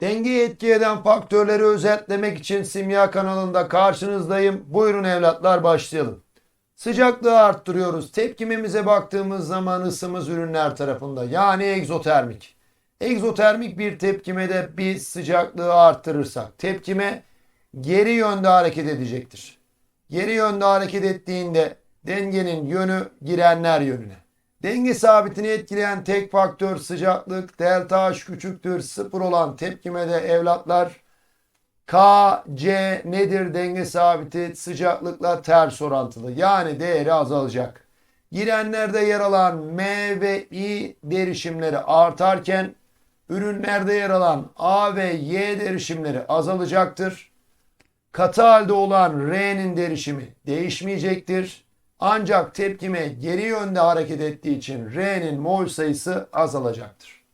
Dengeyi etki eden faktörleri özetlemek için Simya kanalında karşınızdayım. Buyurun evlatlar başlayalım. Sıcaklığı arttırıyoruz. Tepkimemize baktığımız zaman ısımız ürünler tarafında yani egzotermik. Egzotermik bir tepkimede biz sıcaklığı arttırırsak tepkime geri yönde hareket edecektir. Geri yönde hareket ettiğinde dengenin yönü girenler yönüne. Denge sabitini etkileyen tek faktör sıcaklık. Delta H küçüktür sıfır olan tepkimede evlatlar K, C nedir denge sabiti sıcaklıkla ters orantılı. Yani değeri azalacak. Girenlerde yer alan M ve I derişimleri artarken ürünlerde yer alan A ve Y derişimleri azalacaktır. Katı halde olan R'nin derişimi değişmeyecektir. Ancak tepkime geri yönde hareket ettiği için R'nin mol sayısı azalacaktır.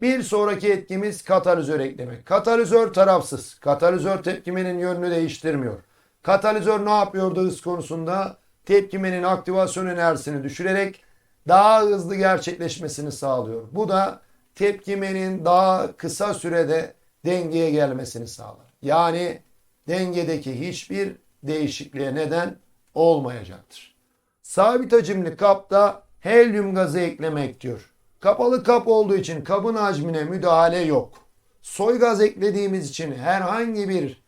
Bir sonraki etkimiz katalizör eklemek. Katalizör tarafsız. Katalizör tepkimenin yönünü değiştirmiyor. Katalizör ne yapıyordu hız konusunda? Tepkimenin aktivasyon enerjisini düşürerek daha hızlı gerçekleşmesini sağlıyor. Bu da tepkimenin daha kısa sürede dengeye gelmesini sağlar. Yani dengedeki hiçbir değişikliğe neden olmayacaktır. Sabit hacimli kapta helyum gazı eklemek diyor. Kapalı kap olduğu için kabın hacmine müdahale yok. Soy gaz eklediğimiz için herhangi bir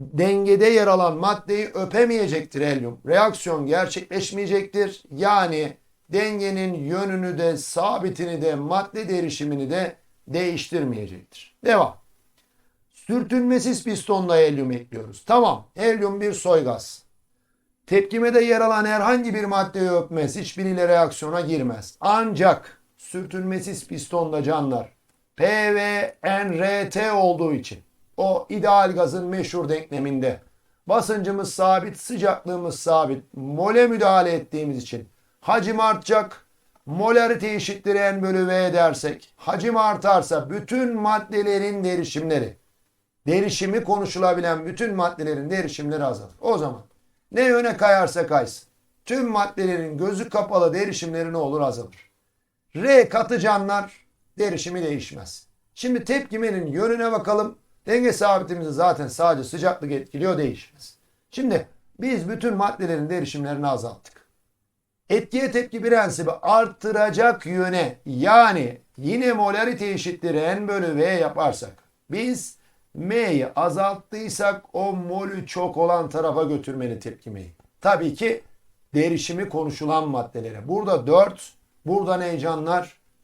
dengede yer alan maddeyi öpemeyecektir helyum. Reaksiyon gerçekleşmeyecektir. Yani dengenin yönünü de sabitini de madde derişimini de değiştirmeyecektir. Devam. Sürtünmesiz pistonda helyum ekliyoruz. Tamam. Helyum bir soy gaz. Tepkimede yer alan herhangi bir maddeyi öpmez. Hiçbiriyle reaksiyona girmez. Ancak sürtünmesiz pistonda canlar P ve NRT olduğu için o ideal gazın meşhur denkleminde basıncımız sabit, sıcaklığımız sabit. Mole müdahale ettiğimiz için hacim artacak. Molarite eşittir N bölü V dersek hacim artarsa bütün maddelerin derişimleri derişimi konuşulabilen bütün maddelerin derişimleri azalır. O zaman ne yöne kayarsa kaysın. Tüm maddelerin gözü kapalı derişimleri ne olur azalır. R katı canlar derişimi değişmez. Şimdi tepkimenin yönüne bakalım. Denge sabitimizi zaten sadece sıcaklık etkiliyor değişmez. Şimdi biz bütün maddelerin derişimlerini azalttık. Etkiye tepki prensibi arttıracak yöne yani yine molarite eşittir N bölü V yaparsak biz M'yi azalttıysak o molü çok olan tarafa götürmeli tepkimeyi. Tabii ki derişimi konuşulan maddelere. Burada 4, burada ne?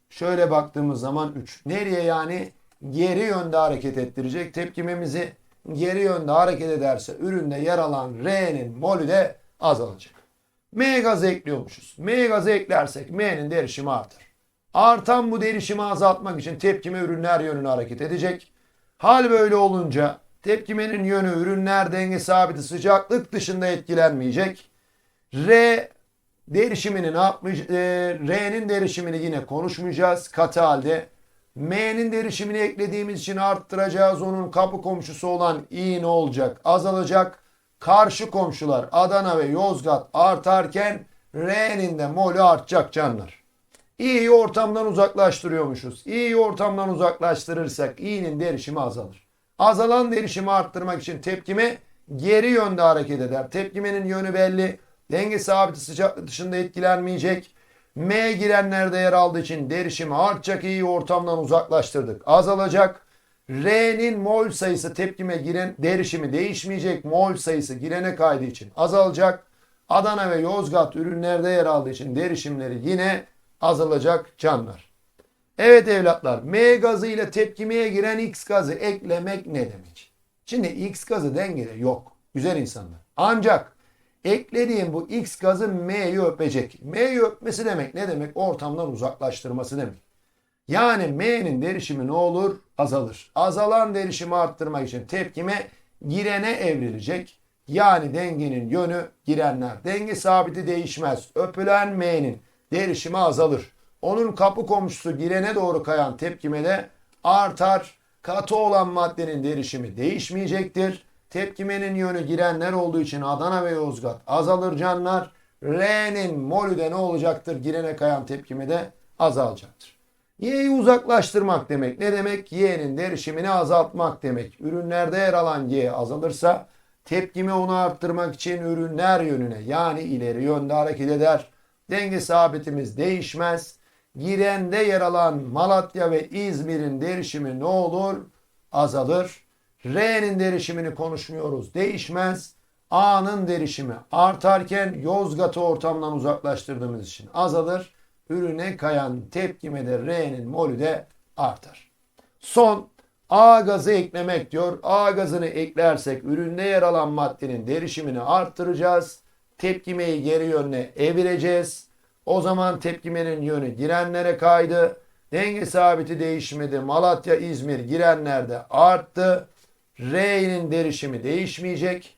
Şöyle baktığımız zaman 3. Nereye yani? Geri yönde hareket ettirecek. Tepkimemizi geri yönde hareket ederse üründe yer alan R'nin molü de azalacak. M gazı ekliyormuşuz. M gazı eklersek M'nin derişimi artar. Artan bu derişimi azaltmak için tepkime ürünler yönüne hareket edecek. Hal böyle olunca tepkimenin yönü ürünler denge sabiti sıcaklık dışında etkilenmeyecek. R derişimini? E, R'nin derişimini yine konuşmayacağız katı halde. M'nin derişimini eklediğimiz için arttıracağız. Onun kapı komşusu olan İ ne olacak? Azalacak. Karşı komşular Adana ve Yozgat artarken R'nin de molü artacak canlar. İ'yi ortamdan uzaklaştırıyormuşuz. İ'yi ortamdan uzaklaştırırsak İ'nin derişimi azalır. Azalan derişimi arttırmak için tepkime geri yönde hareket eder. Tepkimenin yönü belli. Denge sabiti sıcaklık dışında etkilenmeyecek. M girenlerde yer aldığı için derişimi artacak. İ'yi ortamdan uzaklaştırdık. Azalacak. R'nin mol sayısı tepkime giren derişimi değişmeyecek. Mol sayısı girene kaydığı için azalacak. Adana ve Yozgat ürünlerde yer aldığı için derişimleri yine azalacak canlar. Evet evlatlar M gazı ile tepkimeye giren X gazı eklemek ne demek? Şimdi X gazı dengede yok. Güzel insanlar. Ancak eklediğim bu X gazı M'yi öpecek. M'yi öpmesi demek ne demek? Ortamdan uzaklaştırması demek. Yani M'nin derişimi ne olur? Azalır. Azalan derişimi arttırmak için tepkime girene evrilecek. Yani dengenin yönü girenler. Denge sabiti değişmez. Öpülen M'nin derişimi azalır. Onun kapı komşusu girene doğru kayan tepkime de artar. Katı olan maddenin derişimi değişmeyecektir. Tepkimenin yönü girenler olduğu için Adana ve Yozgat azalır canlar. R'nin molü de ne olacaktır? Girene kayan tepkime de azalacaktır. Y'yi uzaklaştırmak demek. Ne demek? Y'nin derişimini azaltmak demek. Ürünlerde yer alan Y azalırsa tepkimi onu arttırmak için ürünler yönüne yani ileri yönde hareket eder. Denge sabitimiz değişmez. Girende yer alan Malatya ve İzmir'in derişimi ne olur? Azalır. R'nin derişimini konuşmuyoruz. Değişmez. A'nın derişimi artarken Yozgat'ı ortamdan uzaklaştırdığımız için azalır. Ürüne kayan tepkimede R'nin molü de artar. Son A gazı eklemek diyor. A gazını eklersek üründe yer alan maddenin derişimini arttıracağız. Tepkimeyi geri yönüne evireceğiz. O zaman tepkimenin yönü girenlere kaydı. Denge sabiti değişmedi. Malatya, İzmir girenlerde arttı. R'nin derişimi değişmeyecek.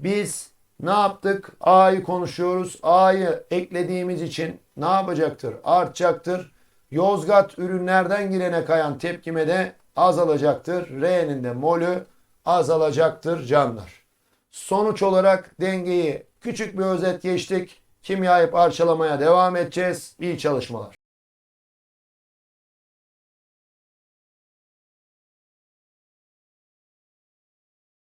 Biz ne yaptık? A'yı konuşuyoruz. A'yı eklediğimiz için ne yapacaktır? Artacaktır. Yozgat ürünlerden girene kayan tepkime de azalacaktır. R'nin de molü azalacaktır canlar. Sonuç olarak dengeyi küçük bir özet geçtik. Kimyayı parçalamaya devam edeceğiz. İyi çalışmalar.